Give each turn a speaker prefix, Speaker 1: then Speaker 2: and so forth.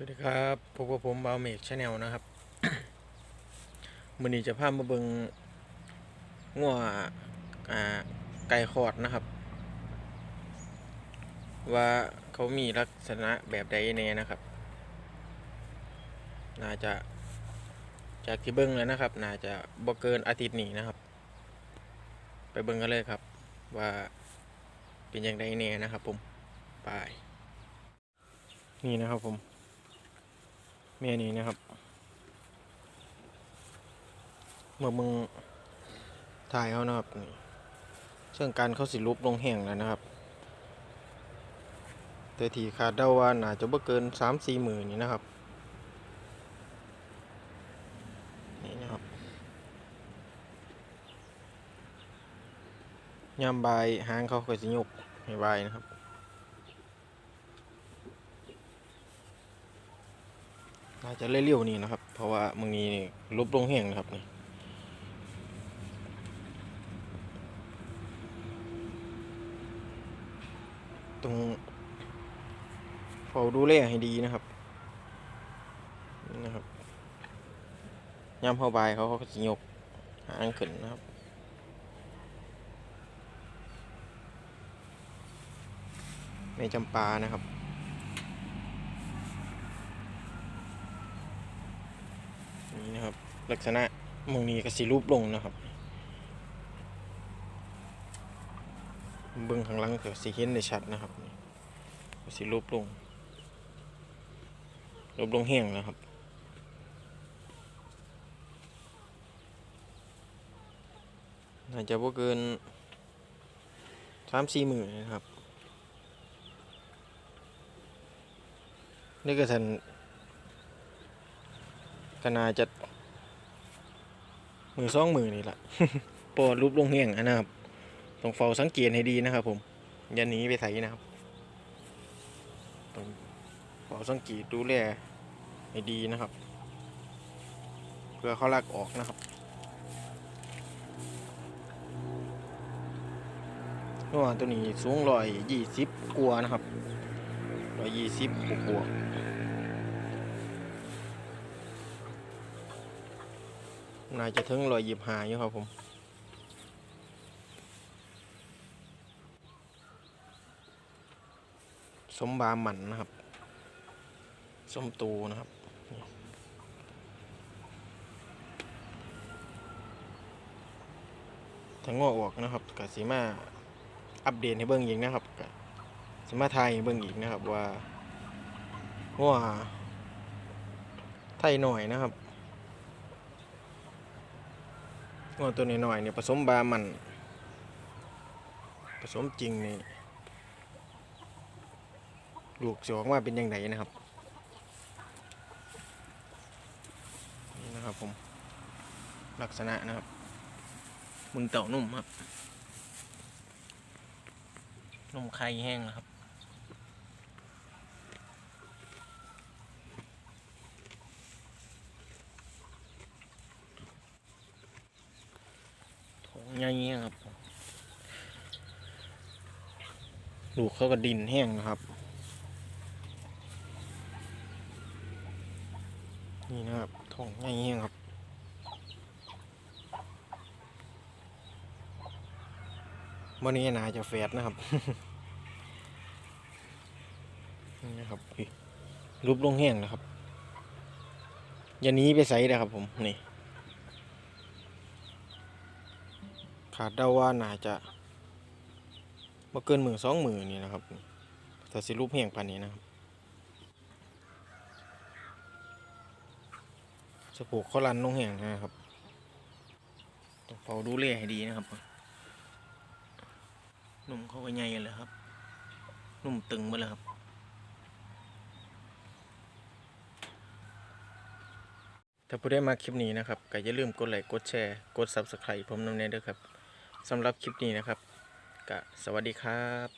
Speaker 1: สวัสดีครับพบกับผมบาวเมกชาแนลนะครับมื้อนี้จะพามาเบิงงัวไก่คอดนะครับ ว่าเขามีลักษณะแบบใดแน่นะครับ น่าจะจากที่เบิ้งแล้วนะครับ น่าจะบ่เกินอาทิตย์นี้นะครับ ไปเบิ้งกันเลยครับ ว่าเป็นอย่างไรแน่นะครับ ผมไปนี่นะครับผม เมียนี้นะครับ เมื่อมึงถ่ายเขานะครับเชื่องการเขาสิลุบลงแห้งแล้วนะครับ แต่ทีคาดเดาว่าน่าจะบ่เกินสามสี่หมื่นนี่นะครับนี่นะครับยามบายหางเขาก็สิยกให้บนะครับ น่าจะเร็วๆนี่นะครับ เพราะว่ามึงนี้นี่ลบลงแห้งนะครับนี่ต้องเฝ้าดูแลให้ดีนะครับนี่นะครับยามเข้าบเขาเขาจะยกหางขึ้นนะครับในจำปานะครับ นี่นะครับ ลักษณะหมองนี้ก็สีรูปลงนะครับเบื้องข้างหลังก็สีเห็นได้ชัดนะครับสีรูปลงรูปลงแห้งนะครับน่าจะบ่เกินสามสี่หมื่นนะครับนี่ก็ทันก็น่าจะ มือสองมือนี่แหละปอดรูปลงเฮียงนะครับต้องเฝ้าสังเกตให้ดีนะครับ ผมอย่าหนีไปใส่นะครับต้องเฝ้าสังเกตดูแลให้ดีนะครับ เพื่อเขาลักออกนะครับเพราะว่าตัวนี้สูงร้อยยี่สิบกวานะครับร้อยยี่สิบบวก น่าจะถึงรอยหยิบหาอยู่ครับผมสมบาหมันนะครับ สมตูนะครับ ถ้างอกออกนะครับกสีมาอัปเดตให้เบิ่งอีกนะครับกสีมาไทยให้เบิ่งอีกนะครับว่าว่าไทยหน่อยนะครับ งอตัวนี้หน่อยเนี่ยผสมบามัน ผสมจริงนี่ลูกจะออกมาเป็นยังไงนะครับนี่นะครับผมลักษณะนะครับมึงเต่านุ่มครับนุ่มไข่แห้งนะครับ ของใหญ่ๆครับลูกเขาก็ดินแห้งนะครับ นี่นะครับท้องใหญ่แห้งครับวันนี้นาจะแฟดนะครับนี่นะครับรูปลงแห้งนะครับอย่าหนี้ไปใส่นะครับผมนี่ ขาดเดาว่าน่าจะมาเกินหมื่นสองหมื่นนี่นะครับแต่สิรูปแห้งปานนี้นะครับสะโพกเขาลันลงแห้งนะครับต้องเฝ้าดูแลให้ดีนะครับหนุ่มเขาก็ใหญ่เลยครับหนุ่มตึงมาเลยครับถ้าผู้ได้มาคลิปนี้นะครับก็อย่าลืมกดไลค์กดแชร์ กด Subscribe ผมน้ำเนยด้วยครับ สำหรับคลิปนี้นะครับก็สวัสดีครับ